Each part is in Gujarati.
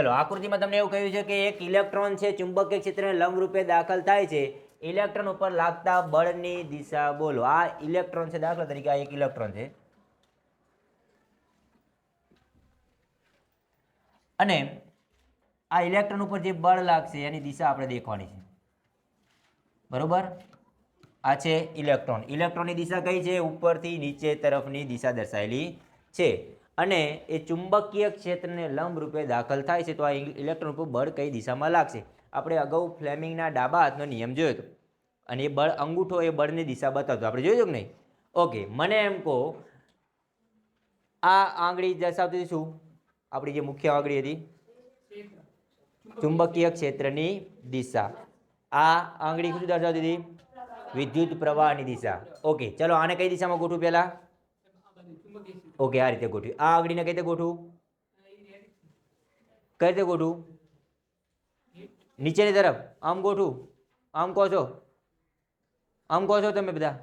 ચલો, આકૃતિમાં તમને એવું કહ્યું છે કે એક ઇલેક્ટ્રોન છે, ચુંબકીય ક્ષેત્રને લંબરૂપે દાખલ થાય છે. ઇલેક્ટ્રોન ઉપર લાગતા બળની દિશા, બોલો, આ ઇલેક્ટ્રોન છે, દાખલા તરીકે આ એક ઇલેક્ટ્રોન છે. અને આ ઇલેક્ટ્રોન ઉપર જે બળ લાગશે, એની દિશા આપણે દેખવાની છે. બરોબર? આ છે ઇલેક્ટ્રોન. ઇલેક્ટ્રોનની દિશા કઈ છે? ઉપરથી નીચે તરફની દિશા દર્શાવેલી છે. અને એ ચુંબકીય ક્ષેત્રને લંબ રૂપે દાખલ થાય છે, તો આ ઇલેક્ટ્રોન ઉપર બળ કઈ દિશામાં લાગશે? આપણે અગાઉ ફ્લેમિંગના ડાબા હાથનો નિયમ જોયો હતો. અને એ બળ અંગૂઠો એ બળની દિશા બતાવતો. આપણે જોયું કે નહીં? ઓકે, મને એમ કહો, આ આંગળી દર્શાવતી શું? આપણી જે મુખ્ય આંગળી હતી? ચુંબકીય ક્ષેત્રની દિશા. આ આંગળી શું દર્શાવતી હતી? વિદ્યુત પ્રવાહની દિશા. ઓકે, ચલો આને કઈ દિશામાં ગોઠવું પહેલા? ઓકે, આ રીતે ગોઠવ્યું આ આંગળીને કઈ રીતે ગોઠવું? કઈ રીતે ગોઠવું? નીચેની તરફ. આમ ગોઠવું. આમ કહો છો આમ કહો છો તમે બધા.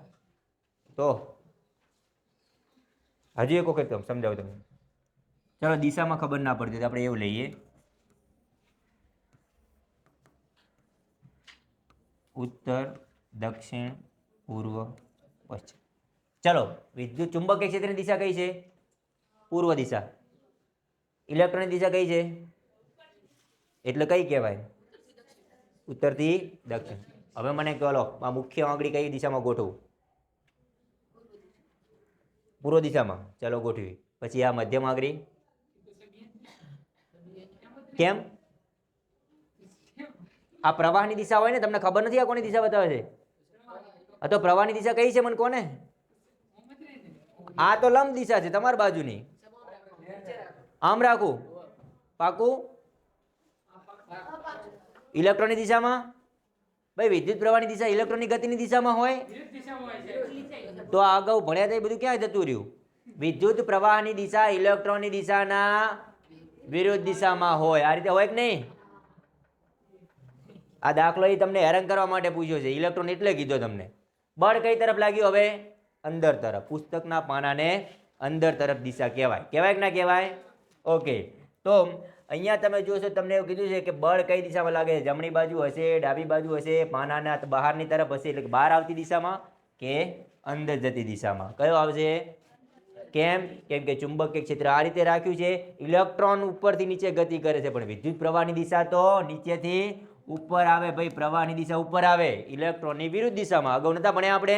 તો. હજી એક વખત સમજાવો તમે ચલો, દિશામાં ખબર ના પડતી આપણે એવું લઈએ. ઉત્તર, દક્ષિણ, પૂર્વ, પશ્ચિમ. ચલો, વિદ્યુત ચુંબકીય ક્ષેત્રની દિશા કઈ છે? પૂર્વ દિશા. ઇલેક્ટ્રોનની દિશા કઈ છે? એટલે કઈ કહેવાય? ઉત્તરથી દક્ષિણ. હવે મને કહો, આ મુખ્ય આંગળી કઈ દિશામાં ગોઠવું? પૂર્વ દિશામાં. ચલો, ગોઠવી. પછી આ મધ્યમ આંગળી. કેમ? આ પ્રવાહની દિશા હોય ને, તમને ખબર નથી આ કોની દિશા બતાવે છે? આ તો પ્રવાહની દિશા કઈ છે મને કોને? આ તો લંબ દિશા છે, તમારી બાજુની. આમ રાખું. પાકું. ઇલેક્ટ્રોનની દિશામાં? ભાઈ, વિદ્યુત પ્રવાહની દિશા ઇલેક્ટ્રોનની ગતિની દિશામાં હોય? તો આ અગાઉ ભણ્યા એ બધું ક્યાં જતું રહ્યું? વિદ્યુત પ્રવાહની દિશા ઇલેક્ટ્રોનની દિશાના વિરુદ્ધ દિશામાં હોય. આ રીતે હોય કે નહીં? આ દાખલો એ તમને હેરાન કરવા માટે પૂછ્યો છે. ઇલેક્ટ્રોન એટલે કીધો તમને. બળ કઈ તરફ લાગ્યું હવે? અંદર તરફ. પુસ્તકના પાનાને અંદર તરફ દિશા કહેવાય. કહેવાય કે ના કહેવાય? ઓકે તો અહીંયા તમે જોશો, તમને એવું કીધું છે કે બળ કઈ દિશામાં લાગે જમણી બાજુ હશે, ડાબી બાજુ હશે, પાનાના બહારની તરફ હશે, એટલે બહાર આવતી દિશામાં કે અંદર જતી દિશામાં. કયો આવશે? કેમ? કેમ કે ચુંબકીય ક્ષેત્ર આ રીતે રાખ્યું છે. ઇલેક્ટ્રોન ઉપરથી નીચે ગતિ કરે છે, પણ વિદ્યુત પ્રવાહની દિશા તો નીચેથી ઉપર આવે ભાઈ, પ્રવાહની દિશા ઉપર આવે. ઇલેક્ટ્રોનની વિરુદ્ધ દિશામાં. અગાઉ નતા ભણ્યા આપણે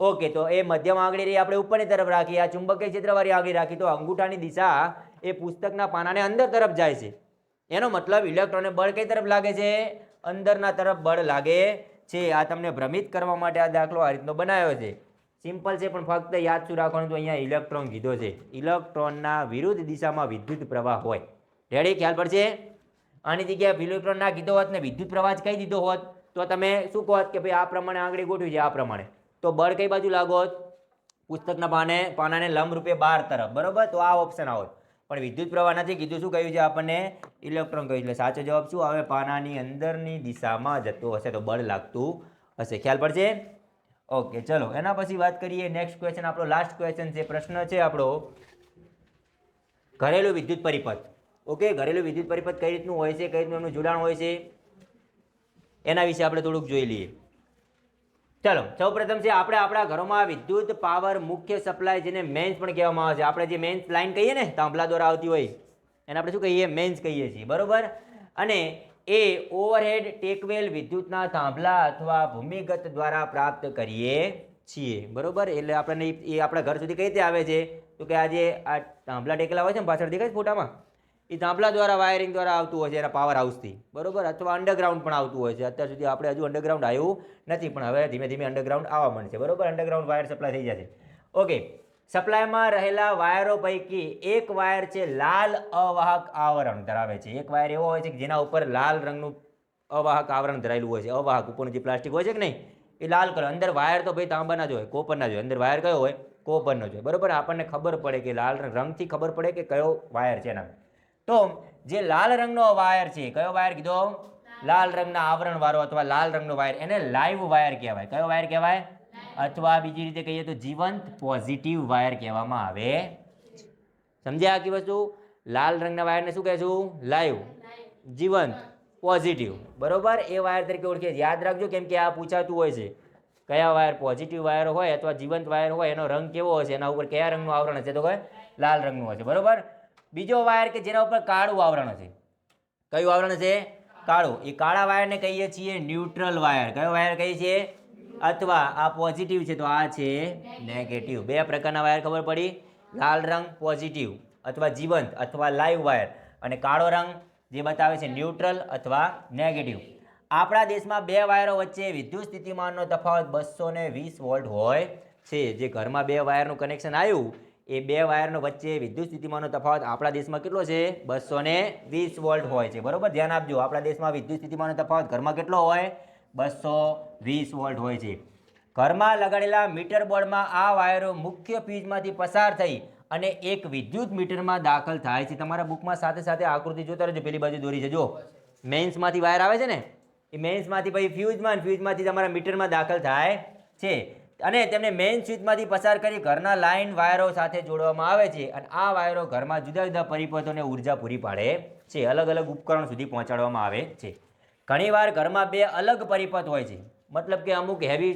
ઓકે તો એ મધ્યમ આંગળી રહી, આપણે ઉપરની તરફ રાખી આ ચુંબકીય ક્ષેત્રવાળી આંગળી રાખી, તો અંગૂઠાની દિશા એ પુસ્તકના પાનાને અંદર તરફ જાય છે. એનો મતલબ ઇલેક્ટ્રોનને બળ કઈ તરફ લાગે છે? અંદરના તરફ બળ લાગે છે. આ તમને ભ્રમિત કરવા માટે આ દાખલો આ રીતનો બનાવ્યો છે. સિમ્પલ છે, પણ ફક્ત યાદ શું રાખવાનું તો અહીંયા ઇલેક્ટ્રોન કીધો છે. ઇલેક્ટ્રોનના વિરુદ્ધ દિશામાં વિદ્યુત પ્રવાહ હોય. રેડી ખ્યાલ પડશે? આની જગ્યાએ ઇલેક્ટ્રોન ના કીધો હોત ને વિદ્યુત પ્રવાહ જ કહી દીધો હોત. તો તમે શું કહો કે ભાઈ આ પ્રમાણે આંગળી ગોઠવી છે? આ પ્રમાણે. તો બળ કઈ બાજુ લાગો પુસ્તકના પાને પાનાને લંબ રૂપે બાર તરફ. બરોબર? તો આ ઓપ્શન આવો પણ વિદ્યુત પ્રવાહ નથી. કીધું શું કહ્યું છે આપણને? ઇલેક્ટ્રોન કહ્યું. એટલે સાચો જવાબ શું? આવે પાનાની અંદરની દિશામાં જતો હશે તો બળ લાગતું હશે. ખ્યાલ પડશે? ઓકે, ચલો. એના પછી વાત કરીએ નેક્સ્ટ ક્વેશ્ચન આપણો લાસ્ટ ક્વેશ્ચન છે પ્રશ્ન છે આપણો. ઘરેલું વિદ્યુત પરિપથ. ઓકે, ઘરેલું વિદ્યુત પરિપથ કઈ રીતનું હોય છે? કઈ રીતનું એનું જોડાણ હોય છે? એના વિશે આપણે થોડુંક જોઈ લઈએ. ચાલો, સૌપ્રથમ છે આપણે આપણા ઘરોમાં વિદ્યુત પાવર મુખ્ય સપ્લાય જેને મેન્સ પણ કહેવામાં આવે છે. આપણે જે મેન્સ લાઈન કહીએ ને થાંભલા દ્વારા આવતી હોય, એને આપણે શું કહીએ? મેન્સ કહીએ છીએ. બરોબર? અને એ ઓવરહેડ ટેકવેલ વિદ્યુતના થાંભલા અથવા ભૂમિગત દ્વારા પ્રાપ્ત કરીએ છીએ. બરોબર? એટલે આપણને એ આપણા ઘર સુધી કઈ રીતે આવે છે? તો કે આ જે આ થાંભલા ટેકેલા હોય છે ને, પાછળ દેખાય ફોટામાં? એ થાંભલા દ્વારા વાયરિંગ દ્વારા આવતું હોય છે, એના પાવર હાઉસથી બરોબર? અથવા અંડરગ્રાઉન્ડ પણ આવતું હોય છે. અત્યાર સુધી આપણે હજુ અંડરગ્રાઉન્ડ આવ્યું નથી, પણ હવે ધીમે ધીમે અંડરગ્રાઉન્ડ આવવા માંડશે બરોબર? અંડરગ્રાઉન્ડ વાયર સપ્લાય થઈ જશે. ઓકે સપ્લાયમાં રહેલા વાયરો પૈકી એક વાયર છે લાલ અવાહક આવરણ ધરાવે છે. એક વાયર એવો હોય છે કે જેના ઉપર લાલ રંગનું અવાહક આવરણ ધરાયેલું હોય છે. અવાહક ઉપરનું જે પ્લાસ્ટિક હોય છે કે નહીં? એ લાલ કલર અંદર વાયર તો ભાઈ તાંબાના જ હોય કોપરના જ હોય. અંદર વાયર કયો હોય? કોપરનો જ હોય. બરોબર? આપણને ખબર પડે કે લાલ રંગ- રંગથી ખબર પડે કે કયો વાયર છે એના. તો જે લાલ રંગનો વાયર છે કયો વાયર કીધો? લાલ. રંગના આવરણ વાળો અથવા લાલ રંગનો વાયર. એને લાઈવ વાયર કહેવાય. કયો વાયર કહેવાય? અથવા બીજી રીતે કહીએ તો જીવંત પોઝિટિવ વાયર કહેવામાં આવે. સમજ્યા આખી વસ્તુ? લાલ રંગના વાયરને શું કહેશું? લાઈવ. જીવંત પોઝિટિવ. બરોબર? એ વાયર તરીકે ઓળખીએ યાદ રાખજો કેમ કે આ પૂછાતું હોય છે. કયા વાયર પોઝિટિવ વાયર હોય અથવા જીવંત વાયર હોય? એનો રંગ કેવો હશે? એના ઉપર કયા રંગનું આવરણ હશે? તો કહે લાલ રંગનું હશે. બરોબર? બીજો વાયર કે જેના ઉપર કાળું આવરણ છે કયું આવરણ છે કાળું. એ કાળા વાયરને કહીએ છીએ ન્યુટ્રલ વાયર. કયો વાયર કહીએ છીએ? અથવા આ પોઝિટિવ છે તો આ છે નેગેટિવ બે પ્રકારના વાયર ખબર પડી? લાલ રંગ પોઝિટિવ અથવા જીવંત અથવા લાઈવ વાયર. અને કાળો રંગ જે બતાવે છે ન્યુટ્રલ અથવા નેગેટિવ આપણા દેશમાં બે વાયરો વચ્ચે વિદ્યુત સ્થિતિમાનનો તફાવત બસો વીસ વોલ્ટ હોય છે. જે ઘરમાં બે વાયરનું કનેક્શન આવ્યું એ બે વાયરનો વચ્ચે વિદ્યુત સ્થિતિમાનનો તફાવત આપણા દેશમાં કેટલો છે? બસો વીસ વોલ્ટ હોય છે. બરાબર? ધ્યાન આપજો, આપણા દેશમાં વિદ્યુત સ્થિતિમાનનો તફાવત ઘરમાં કેટલો હોય? બસો વીસ વોલ્ટ હોય છે. ઘરમાં લગાડેલા મીટર બોર્ડમાં આ વાયરો મુખ્ય ફ્યુઝમાંથી પસાર થઈ અને એક વિદ્યુત મીટરમાં દાખલ થાય છે. તમારા બુકમાં સાથે સાથે આકૃતિ જોતા રહેજો. પેલી બાજુ દોરી છે. જો મેન્સમાંથી વાયર આવે છે ને? એ મેન્સમાંથી પછી ફ્યુઝમાં ફ્યુઝમાંથી તમારા મીટરમાં દાખલ થાય છે. અને તેમને મેઇન સ્વિચમાંથી પસાર કરી ઘરના લાઇન વાયરો સાથે જોડવામાં આવે છે અને આ વાયરો ઘરમાં જુદા જુદા પરિપથોને ઊર્જા પૂરી પાડે છે. અલગ અલગ ઉપકરણ સુધી પહોંચાડવામાં આવે છે. ઘણીવાર ઘરમાં બે અલગ પરિપથ હોય છે. મતલબ કે અમુક હેવી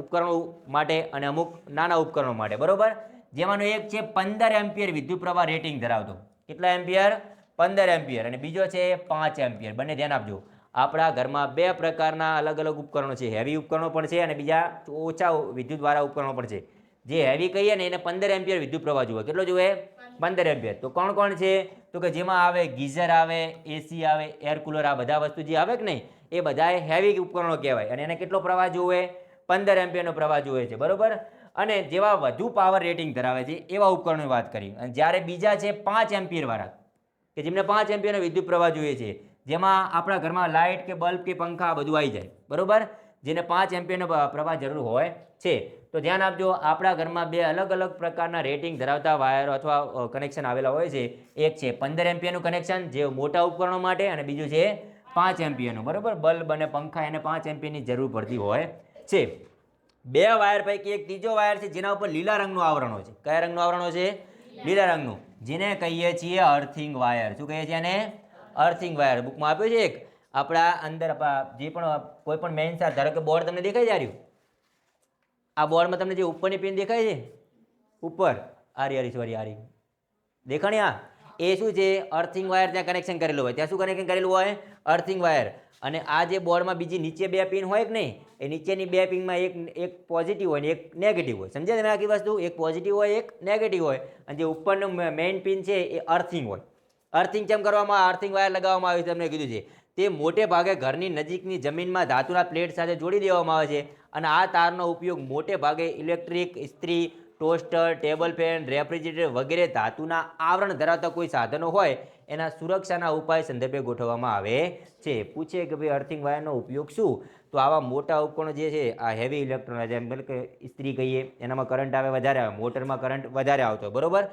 ઉપકરણો માટે અને અમુક નાના ઉપકરણો માટે. બરાબર? જેમાંનો એક છે પંદર એમ્પિયર વિદ્યુત પ્રવાહ રેટિંગ ધરાવતો. કેટલા એમ્પિયર? પંદર એમ્પિયર. અને બીજો છે પાંચ એમ્પિયર. બંને ધ્યાન આપજો. આપણા ઘરમાં બે પ્રકારના અલગ અલગ ઉપકરણો છે. હેવી ઉપકરણો પણ છે અને બીજા ઓછા વિદ્યુતવાળા ઉપકરણો પણ છે. જે હેવી કહીએ ને એને પંદર એમ્પિયર વિદ્યુત પ્રવાહ જુએ. કેટલો જુએ? પંદર એમ્પિયર. તો કોણ કોણ છે? તો કે જેમાં આવે ગીઝર આવે એસી આવે એર કુલર આ બધા વસ્તુ જે આવે કે નહીં, એ બધા હેવી ઉપકરણો કહેવાય. અને એને કેટલો પ્રવાહ જોવે પંદર એમ્પિયરનો પ્રવાહ જોવે છે. બરાબર? અને જેવા વધુ પાવર રેટિંગ ધરાવે છે, એવા ઉપકરણોની વાત કરી અને જ્યારે બીજા છે પાંચ એમ્પિયરવાળા, કે જેમને પાંચ એમ્પિયરનો વિદ્યુત પ્રવાહ જોઈએ છે જેમાં આપણા ઘરમાં લાઇટ કે બલ્બ કે પંખા બધું આવી જાય, બરાબર? જેને પાંચ એમ્પિયરનો પ્રવાહ જરૂર હોય છે. તો ધ્યાન આપજો, આપણા ઘરમાં બે અલગ અલગ પ્રકારના રેટિંગ ધરાવતા વાયરો અથવા કનેક્શન આવેલા હોય છે. એક છે પંદર એમ્પિયરનું કનેક્શન, જે મોટા ઉપકરણો માટે, અને બીજું છે પાંચ એમ્પિયરનું, બરાબર? બલ્બ અને પંખા એને પાંચ એમ્પિયરની જરૂર પડતી હોય છે. બે વાયર પૈકી એક ત્રીજો વાયર છે, જેના ઉપર લીલા રંગનું આવરણ છે. કયા રંગનું આવરણો છે? લીલા રંગનું. જેને કહીએ છીએ અર્થિંગ વાયર શું કહીએ છીએ એને? અર્થિંગ વાયર બુકમાં આપ્યું છે એક. આપણા અંદર જે પણ કોઈ પણ મેઇન સાર ધારો કે બોર્ડ તમને છે રહ્યું. આ બોર્ડમાં તમને જે ઉપરની પિન દેખાય છે? ઉપર. આરી આરી, સોરી, આરી. દેખાણી આ? એ શું છે? અર્થિંગ વાયર ત્યાં કનેક્શન કરેલું હોય. ત્યાં શું કનેક્શન કરેલું હોય? અર્થિંગ વાયર અને આ જે બોર્ડમાં બીજી નીચે બે પિન હોય કે નહીં, એ નીચેની બે પિનમાં એક એક પોઝિટિવ હોય ને એક નેગેટિવ હોય. સમજ્યા તમે આખી વસ્તુ? એક પોઝિટિવ હોય, એક નેગેટિવ હોય. અને જે ઉપરનું મેઇન પિન છે, એ અર્થિંગ હોય. અર્થિંગ કેમ કરવામાં અર્થિંગ વાયર લગાવવામાં આવે છે, તમને કીધું છે. તે મોટે ભાગે ઘરની નજીકની જમીનમાં ધાતુના પ્લેટ સાથે જોડી દેવામાં આવે છે અને આ તારનો ઉપયોગ મોટે ભાગે ઇલેક્ટ્રિક ઇસ્ત્રી ટોસ્ટર ટેબલ ફેન રેફ્રિજરેટર વગેરે ધાતુના આવરણ ધરાવતા કોઈ સાધનો હોય, એના સુરક્ષાના ઉપાય સંદર્ભે ગોઠવવામાં આવે છે. પૂછે કે ભાઈ અર્થિંગ વાયરનો ઉપયોગ શું? તો આવા મોટા ઉપકરણો જે છે, આ હેવી ઇલેક્ટ્રોન જેમ કે ઇસ્ત્રી કહીએ, એનામાં કરંટ આવે, વધારે આવે, મોટરમાં કરંટ વધારે આવતો, બરોબર?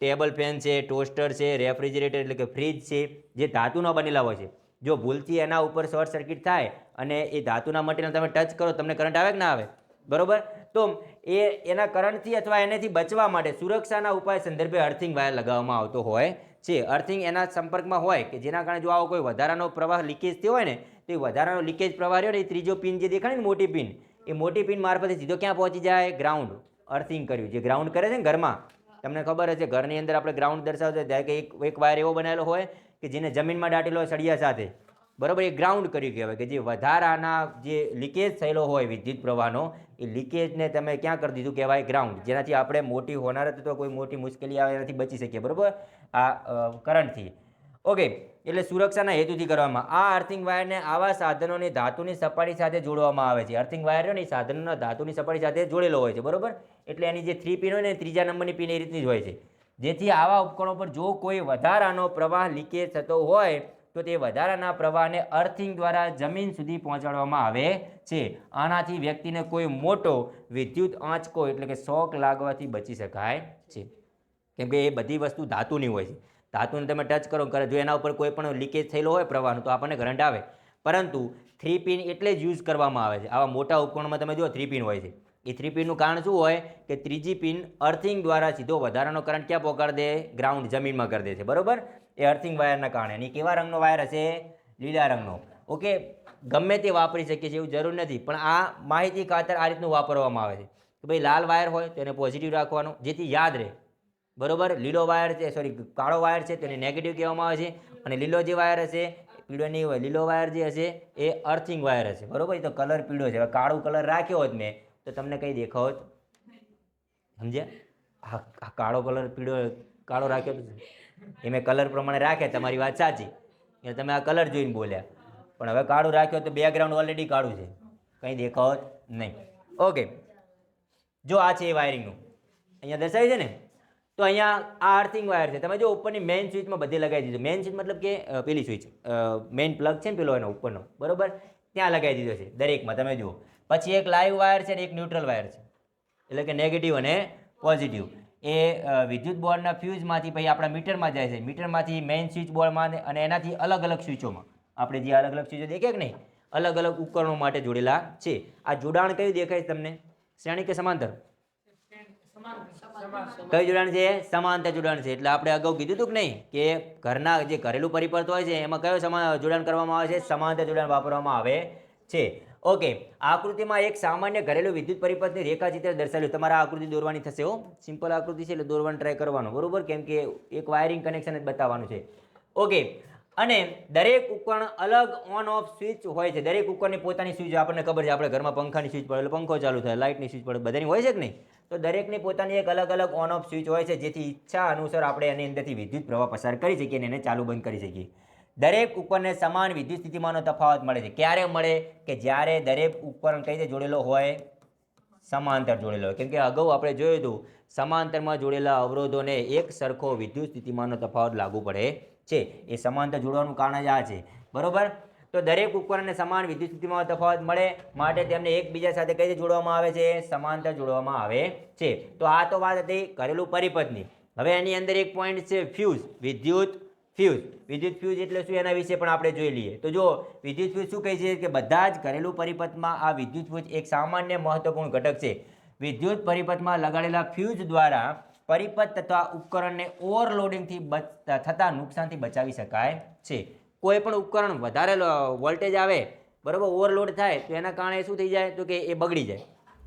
ટેબલ ફેન છે, ટોસ્ટર છે, રેફ્રિજરેટર એટલે કે ફ્રીજ છે, જે ધાતુના બનેલા હોય છે. જો ભૂલથી એના ઉપર શોર્ટ સર્કિટ થાય અને એ ધાતુના મટીરિયલ તમે ટચ કરો, તમને કરંટ આવે કે ના આવે? બરોબર? તો એ એના કરંટથી અથવા એનાથી બચવા માટે સુરક્ષાના ઉપાય સંદર્ભે અર્થિંગ વાયર લગાવવામાં આવતો હોય છે. અર્થિંગ એના સંપર્કમાં હોય કે જેના કારણે જો આવો કોઈ વધારાનો પ્રવાહ લીકેજ થયો હોય ને, તો એ વધારાનો લીકેજ પ્રવાહ રહ્યો ને, એ ત્રીજો પિન જે દેખાય ને મોટી પિન, એ મોટી પિન મારફતે સીધો ક્યાં પહોંચી જાય? ગ્રાઉન્ડ અર્થિંગ કર્યું. જે ગ્રાઉન્ડ કરે છે ને ઘરમાં તમને ખબર હશે, ઘરની અંદર આપણે ગ્રાઉન્ડ દર્શાવતો ત્યારે કે એક એક વાયર એવો બનાવેલો હોય કે જેને જમીનમાં દાટેલો હોય સળિયા સાથે. બરાબર, એ ગ્રાઉન્ડ કર્યું કહેવાય કે જે વધારાના જે લીકેજ થયેલો હોય વિદ્યુત પ્રવાહનો, એ લીકેજને તમે ક્યાં કરી દીધું કહેવાય ગ્રાઉન્ડ જેનાથી આપણે મોટી હોનારત અથવા કોઈ મોટી મુશ્કેલી આવે એનાથી બચી શકીએ, બરાબર? આ કરંટથી ઓકે એટલે સુરક્ષાના હેતુથી કરવામાં. આ અર્થિંગ વાયરને આવા સાધનોની ધાતુની સપાટી સાથે જોડવામાં આવે છે. અર્થિંગ વાયર ને સાધનોના ધાતુની સપાટી સાથે જોડેલો હોય છે, બરોબર? એટલે એની જે થ્રી પિન હોય ને, ત્રીજા નંબરની પિન એ રીતની જ હોય છે. જેથી આવા ઉપકરણો પર જો કોઈ વધારાનો પ્રવાહ લીકેજ થતો હોય, તો તે વધારાના પ્રવાહને અર્થિંગ દ્વારા જમીન સુધી પહોંચાડવામાં આવે છે. આનાથી વ્યક્તિને કોઈ મોટો વિદ્યુત આંચકો એટલે કે શોક લાગવાથી બચી શકાય છે. કેમ કે એ બધી વસ્તુ ધાતુની હોય છે. ધાતુને તમે ટચ કરો કરે જો એના ઉપર કોઈ પણ લીકેજ થયેલો હોય પ્રવાહનો, તો આપણને કરંટ આવે. પરંતુ થ્રી પિન એટલે જ યુઝ કરવામાં આવે છે. આવા મોટા ઉપકરણમાં તમે જુઓ થ્રી પિન હોય છે. એ થ્રી પિનનું કારણ શું હોય કે ત્રીજી પિન અર્થિંગ દ્વારા સીધો વધારાનો કરંટ ક્યાં પહોંચાડી દે? ગ્રાઉન્ડ જમીનમાં કરી દે છે. બરોબર? એ અર્થિંગ વાયરના કારણે. અને કેવા રંગનો વાયર હશે? લીલા રંગનો. ઓકે? ગમે તે વાપરી શકીએ છીએ, એવું જરૂર નથી. પણ આ માહિતી ખાતર આ રીતનું વાપરવામાં આવે છે. કે ભાઈ લાલ વાયર હોય તો એને પોઝિટિવ રાખવાનું. જેથી યાદ રહે. બરોબર? લીલો વાયર છે સોરી કાળો વાયર છે, તેને નેગેટિવ કહેવામાં આવે છે. અને લીલો જે વાયર હશે, પીળો નહીં હોય, લીલો વાયર જે હશે, એ અર્થિંગ વાયર હશે. બરોબર? એ તો કલર પીળો છે. હવે કાળો કલર રાખ્યો હોત મેં, તો તમને કઈ દેખાવત? સમજ્યા? હા કાળો કલર પીળો, કાળો રાખ્યો એ મેં કલર પ્રમાણે રાખ્યા, તમારી વાત સાચી. એટલે તમે આ કલર જોઈને બોલ્યા. પણ હવે કાળું રાખ્યો તો બેકગ્રાઉન્ડ ઓલરેડી કાળું છે. કંઈ દેખાવત? નહીં. ઓકે જો આ છે એ વાયરિંગનું અહીંયા દર્શાવ્યું છે ને? તો અહીંયા આ અર્થિંગ વાયર છે. તમે જો ઉપરની મેઇન સ્વિચમાં બધી લગાવી દીધું. મેઇન સ્વિચ મતલબ કે પેલી સ્વિચ મેઇન પ્લગ છે ને પેલો એનો ઉપરનો. બરોબર? ત્યાં લગાવી દીધો છે, દરેકમાં. તમે જુઓ. પછી એક લાઈવ વાયર છે અને એક ન્યુટ્રલ વાયર છે. એટલે કે નેગેટિવ અને પોઝિટિવ એ વિદ્યુત બોર્ડના ફ્યુઝમાંથી પછી આપણા મીટરમાં જાય છે. મીટરમાંથી મેઇન સ્વિચ બોર્ડમાં અને એનાથી અલગ અલગ સ્વિચોમાં. આપણે જે અલગ અલગ સ્વિચો દેખાય કે નહીં? અલગ અલગ ઉપકરણો માટે જોડેલા છે. આ જોડાણ કયું દેખાય તમને? શ્રેણી કે સમાંતર? કયું જોડાણ છે? સમાંતર જોડાણ છે. એટલે આપણે અગાઉ કીધું હતું કે નહીં કે ઘરના જે ઘરેલું પરિપર્ત હોય છે, એમાં કયો સમાન જોડાણ કરવામાં આવે છે? સમાંતર જોડાણ વાપરવામાં આવે છે. ઓકે, આકૃતિમાં એક સામાન્ય ઘરેલું વિદ્યુત પરિપથની રેખાચિત્ર દર્શાવ્યું. તમારે આકૃતિ દોરવાની થશે હો. સિમ્પલ આકૃતિ છે એટલે દોરવાનું ટ્રાય કરવાનું. બરોબર? કેમ કે એક વાયરિંગ કનેક્શન જ બતાવવાનું છે. ઓકે અને દરેક ઉપકરણ અલગ ઓન ઓફ સ્વિચ હોય છે. દરેક ઉપકરણની પોતાની સ્વિચ આપણને ખબર છે. આપણે ઘરમાં પંખાની સ્વિચ પડે પંખો ચાલુ થાય લાઇટની સ્વિચ પડે, બધાની હોય છે કે નહીં? તો દરેકની પોતાની એક અલગ અલગ ઓન ઓફ સ્વિચ હોય છે, જેથી ઈચ્છા અનુસાર આપણે એની અંદરથી વિદ્યુત પ્રવાહ પસાર કરી શકીએ અને એને ચાલુ બંધ કરી શકીએ. દરેક ઉપકરણને સમાન વિદ્યુત સ્થિતિમાનનો તફાવત મળે છે. ક્યારે મળે? કે જ્યારે દરેક ઉપકરણ કઈ રીતે જોડેલો હોય? સમાંતર જોડેલો હોય. કેમ કે અગાઉ આપણે જોયું હતું, સમાંતરમાં જોડેલા અવરોધોને એક સરખો વિદ્યુત સ્થિતિમાનનો તફાવત લાગુ પડે છે, એ સમાંતર જોડવાનું કારણ જ આ છે. બરોબર? તો દરેક ઉપકરણને સમાન વિદ્યુત સ્થિતિમાં તફાવત મળે માટે તેમને એકબીજા સાથે કઈ રીતે જોડવામાં આવે છે? સમાંતર જોડવામાં આવે છે. તો આ તો વાત હતી ઘરેલું પરિપથની. હવે એની અંદર એક પોઈન્ટ છે ફ્યુઝ વિદ્યુત ફ્યુઝ વિદ્યુત ફ્યુઝ એટલે શું? એના વિશે પણ આપણે જોઈ લઈએ. તો જો, વિદ્યુત ફ્યુઝ શું કહે છે? કે બધા જ ઘરેલું પરિપથમાં આ વિદ્યુત ફ્યુઝ એક સામાન્ય મહત્વપૂર્ણ ઘટક છે. વિદ્યુત પરિપથમાં લગાડેલા ફ્યુઝ દ્વારા પરિપથ તથા ઉપકરણને ઓવરલોડિંગથી થતા નુકસાનથી બચાવી શકાય છે. કોઈ પણ ઉપકરણ વધારે વોલ્ટેજ આવે, બરાબર, ઓવરલોડ થાય, તો એના કારણે શું થઈ જાય? તો કે એ બગડી જાય.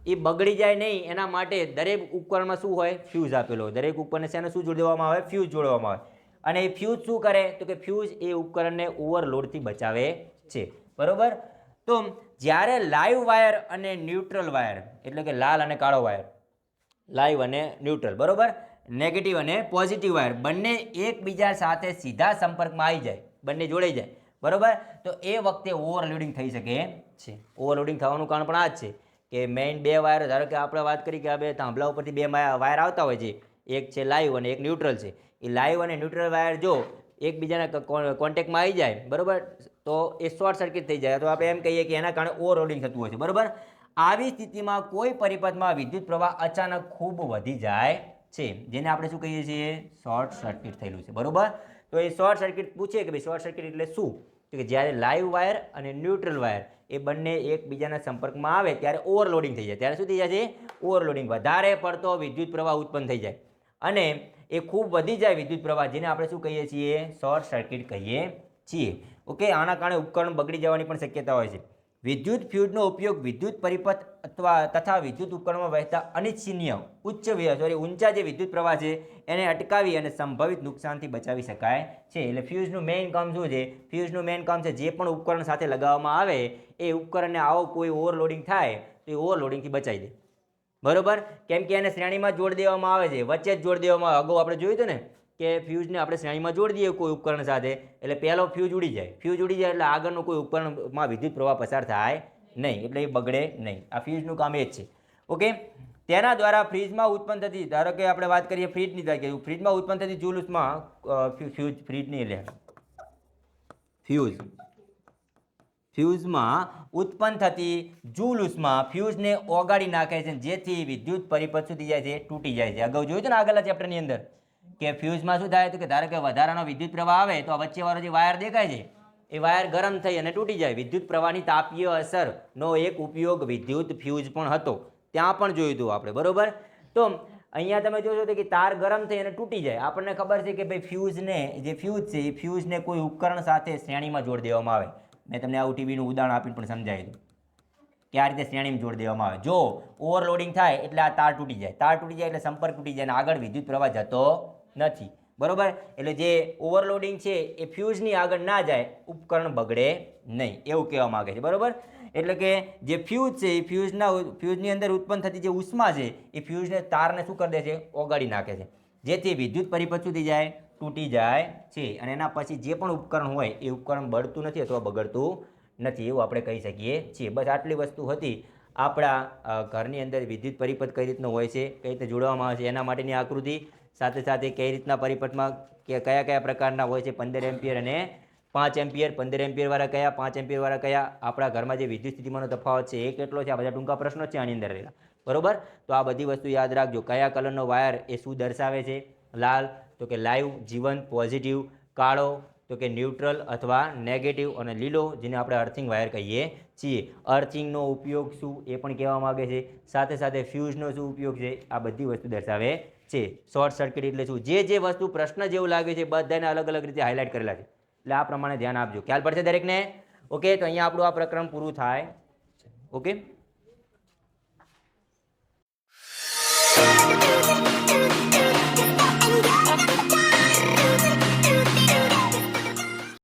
એ બગડી જાય નહીં, એના માટે દરેક ઉપકરણમાં શું હોય? ફ્યુઝ આપેલો હોય. દરેક ઉપકરણને શેને શું જોડવામાં આવે? ફ્યુઝ જોડવામાં આવે. અને એ ફ્યુઝ શું કરે? તો કે ફ્યુઝ એ ઉપકરણને ઓવરલોડથી બચાવે છે. બરાબર? તો જ્યારે લાઈવ વાયર અને ન્યુટ્રલ વાયર, એટલે કે લાલ અને કાળો વાયર લાઈવ અને ન્યુટ્રલ, બરાબર? નેગેટિવ અને પોઝિટિવ વાયર, બંને એકબીજા સાથે સીધા સંપર્કમાં આવી જાય, બંને જોડાઈ જાય, બરાબર? તો એ વખતે ઓવરલોડિંગ થઈ શકે છે. ઓવરલોડિંગ થવાનું કારણ પણ આ જ છે કે મેઇન બે વાયર, ધારો કે આપણે વાત કરી કે આ બે થાંભલા ઉપરથી બે વાયર આવતા હોય છે, એક છે લાઈવ અને એક ન્યુટ્રલ છે. એ લાઈવ અને ન્યુટ્રલ વાયર જો એકબીજાના કોન્ટેક્ટમાં આવી જાય, બરાબર? તો એ શોર્ટ સર્કિટ થઈ જાય તો આપણે એમ કહીએ કે એના કારણે ઓવરલોડિંગ થતું હોય છે, બરોબર? આવી સ્થિતિમાં કોઈ પરિપથમાં વિદ્યુત પ્રવાહ અચાનક ખૂબ વધી જાય છે. જેને આપણે શું કહીએ છીએ? શોર્ટ સર્કિટ થયેલું છે. બરોબર? તો એ શોર્ટ સર્કિટ પૂછે કે ભાઈ શોર્ટ સર્કિટ એટલે શું? તો કે જ્યારે લાઈવ વાયર અને ન્યુટ્રલ વાયર એ બંને એકબીજાના સંપર્કમાં આવે ત્યારે ઓવરલોડિંગ થઈ જાય. ત્યારે શું થઈ જાય છે? ઓવરલોડિંગ. વધારે પડતો વિદ્યુત પ્રવાહ ઉત્પન્ન થઈ જાય. અને એ ખૂબ વધી જાય વિદ્યુત પ્રવાહ, જેને આપણે શું કહીએ છીએ? શોર્ટ સર્કિટ કહીએ છીએ. ઓકે? આના કારણે ઉપકરણ બગડી જવાની પણ શક્યતા હોય છે. વિદ્યુત ફ્યુઝનો ઉપયોગ વિદ્યુત પરિપથ અથવા તથા વિદ્યુત ઉપકરણમાં વહેતા અનિચ્છનીય ઉચ્ચ સોરી ઊંચા જે વિદ્યુત પ્રવાહ છે, એને અટકાવી અને સંભવિત નુકસાનથી બચાવી શકાય છે. એટલે ફ્યુઝનું મેઇન કામ શું છે? ફ્યુઝનું મેઇન કામ છે, જે પણ ઉપકરણ સાથે લગાવવામાં આવે, એ ઉપકરણને આવો કોઈ ઓવરલોડિંગ થાય, તો એ ઓવરલોડિંગથી બચાવી દે. બરોબર? કેમ કે એને શ્રેણીમાં જોડ દેવામાં આવે છે. વચ્ચે જ જોડ દેવામાં આવે. અગાઉ આપણે જોયું હતું ને કે ફ્યુઝને આપણે શ્રેણીમાં જોડી દઈએ કોઈ ઉપકરણ સાથે, એટલે પહેલો ફ્યુઝ ઉડી જાય. ફ્યુઝ ઉડી જાય એટલે આગળનું કોઈ ઉપકરણમાં વિદ્યુત પ્રવાહ પસાર થાય નહીં, એટલે એ બગડે નહીં. આ ફ્યુઝનું કામ એ જ છે. ઓકે તેના દ્વારા ફ્રીજમાં ઉત્પન્ન થતી, ધારો કે આપણે વાત કરીએ ફ્રીજની તરીકે ફ્રીજમાં ઉત્પન્ન થતી જુલુસમાં ફ્યુઝ ફ્રીજની એટલે ફ્યુઝ ફ્યુઝમાં ઉત્પન્ન થતી જુલુસમાં ફ્યુઝને ઓગાળી નાખે છે, જેથી વિદ્યુત પરિપથ સુધી જાય છે, તૂટી જાય છે. અગાઉ જોયું છે ને આગળના ચેપ્ટરની અંદર? કે ફ્યુઝમાં શું થાય તો કે ધારો કે વધારાનો વિદ્યુત પ્રવાહ આવે તો આ વચ્ચેવાળો જે વાયર દેખાય છે, એ વાયર ગરમ થઈ અને તૂટી જાય. વિદ્યુત પ્રવાહની તાપીય અસરનો એક ઉપયોગ વિદ્યુત ફ્યુઝ પણ હતો. ત્યાં પણ જોયું હતું આપણે, બરાબર? તો અહીંયા તમે જોશો તો કે તાર ગરમ થઈ અને તૂટી જાય. આપણને ખબર છે કે ભાઈ ફ્યુઝને, જે ફ્યુઝ છે, એ ફ્યુઝને કોઈ ઉપકરણ સાથે શ્રેણીમાં જોડી દેવામાં આવે. મેં તમને આવું ટીવીનું ઉદાહરણ આપીને પણ સમજાવી દઉં. કે આ રીતે શ્રેણીમાં જોડી દેવામાં આવે. જો ઓવરલોડિંગ થાય એટલે આ તાર તૂટી જાય. તાર તૂટી જાય એટલે સંપર્ક તૂટી જાય અને આગળ વિદ્યુત પ્રવાહ જતો નથી. બરાબર? એટલે જે ઓવરલોડિંગ છે એ ફ્યુઝની આગળ ના જાય, ઉપકરણ બગડે નહીં, એવું કહેવા માગે છે. બરાબર? એટલે કે જે ફ્યુઝ છે એ ફ્યુઝના ફ્યુઝની અંદર ઉત્પન્ન થતી જે ઉષ્મા છે એ ફ્યુઝને તારને શું કરી દે છે? ઓગાળી નાખે છે. જેથી વિદ્યુત પરિપથ સુધી જાય, તૂટી જાય છે. અને એના પછી જે પણ ઉપકરણ હોય એ ઉપકરણ બળતું નથી અથવા બગડતું નથી, એવું આપણે કહી શકીએ છીએ. બસ આટલી વસ્તુ હતી. આપણા ઘરની અંદર વિદ્યુત પરિપથ કઈ રીતનો હોય છે, કઈ રીતે જોડવામાં આવે છે, એના માટેની આકૃતિ સાથે સાથે કઈ રીતના પરિપથમાં કે કયા કયા પ્રકારના હોય છે પંદર એમ્પિયર અને પાંચ એમ્પિયર? પંદર એમ્પિયર વાળા કયા, પાંચ એમ્પિયર વાળા કયા? આપણા ઘરમાં જે વિદ્યુત સ્થિતિમાંનો તફાવત છે એ કેટલો છે? આ બધા ટૂંકા પ્રશ્નો છે આની અંદર રહેલા. બરોબર? તો આ બધી વસ્તુ યાદ રાખજો. કયા કલરનો વાયર એ શું દર્શાવે છે? લાલ, તો કે લાઈવ, જીવંત, પોઝિટિવ, કાળો, તો કે ન્યુટ્રલ અથવા નેગેટિવ અને લીલો, જેને આપણે અર્થિંગ વાયર કહીએ છીએ. અર્થિંગનો ઉપયોગ શું એ પણ કહેવા માગે છે. સાથે સાથે ફ્યુઝનો શું ઉપયોગ છે? આ બધી વસ્તુ દર્શાવે છે શોર્ટ સર્કિટ એટલે શું? જે જે વસ્તુ પ્રશ્ન જેવું લાગે છે બધાને અલગ અલગ રીતે હાઇલાઇટ કરેલા છે. એટલે આ પ્રમાણે ધ્યાન આપજો. ખ્યાલ પડશે દરેકને? ઓકે તો અહીંયા આપણું આ પ્રકરણ પૂરું થાય. ઓકે